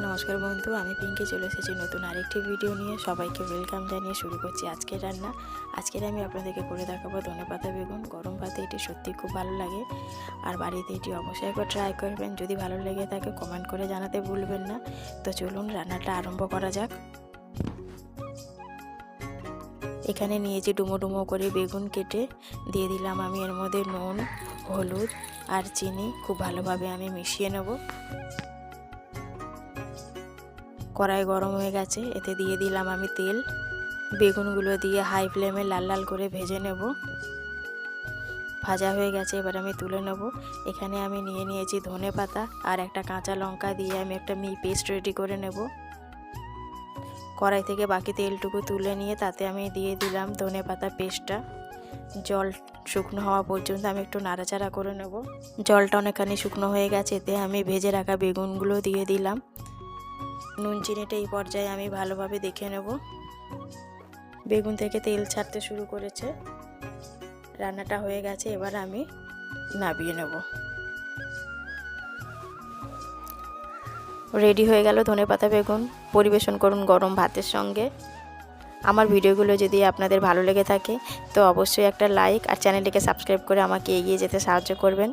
নমস্কার বন্ধু, আমি পিঙ্কি চলে এসেছি নতুন আরেকটি ভিডিও নিয়ে। সবাইকে ওয়েলকাম জানিয়ে শুরু করছি আজকের রান্না। আজকের আমি আপনাদেরকে করে দেখাবো ধনেপাতা বেগুন। গরম ভাতে এটি সত্যি খুব ভালো লাগে। আর বাড়িতে এটি অবশ্যই একবার ট্রাই করবেন। যদি ভালো লেগে থাকে কমেন্ট করে জানাতে ভুলবেন না। তো চলুন রান্নাটা আরম্ভ করা যাক। এখানে নিয়েছি ডুমো ডুমো করে বেগুন কেটে। দিয়ে দিলাম আমি এর মধ্যে নুন, হলুদ আর চিনি। খুব ভালোভাবে আমি মিশিয়ে নেব। কড়াই গরম হয়ে গেছে, এতে দিয়ে দিলাম আমি তেল। বেগুনগুলো দিয়ে হাই ফ্লেমে লাল লাল করে ভেজে নেব। ভাজা হয়ে গেছে, এবার আমি তুলে নেব। এখানে আমি নিয়ে নিয়েছি ধনে পাতা আর একটা কাঁচা লঙ্কা দিয়ে আমি একটা মি পেস্ট রেডি করে নেব। কড়াই থেকে বাকি তেলটুকু তুলে নিয়ে তাতে আমি দিয়ে দিলাম ধনে পাতা পেস্টটা জল শুকনো হওয়া পর্যন্ত আমি একটু নাড়াচাড়া করে নেব। জলটা অনেকখানি শুকনো হয়ে গেছে, এতে আমি ভেজে রাখা বেগুনগুলো দিয়ে দিলাম। নুন, চিনিটা এই পর্যায়ে আমি ভালোভাবে দেখে নেব। বেগুন থেকে তেল ছাড়তে শুরু করেছে। রান্নাটা হয়ে গেছে, এবার আমি নাবিয়ে নেব। রেডি হয়ে গেল ধনেপাতা বেগুন। পরিবেশন করুন গরম ভাতের সঙ্গে। আমার ভিডিওগুলো যদি আপনাদের ভালো লেগে থাকে, তো অবশ্যই একটা লাইক আর চ্যানেলটিকে সাবস্ক্রাইব করে আমাকে এগিয়ে যেতে সাহায্য করবেন।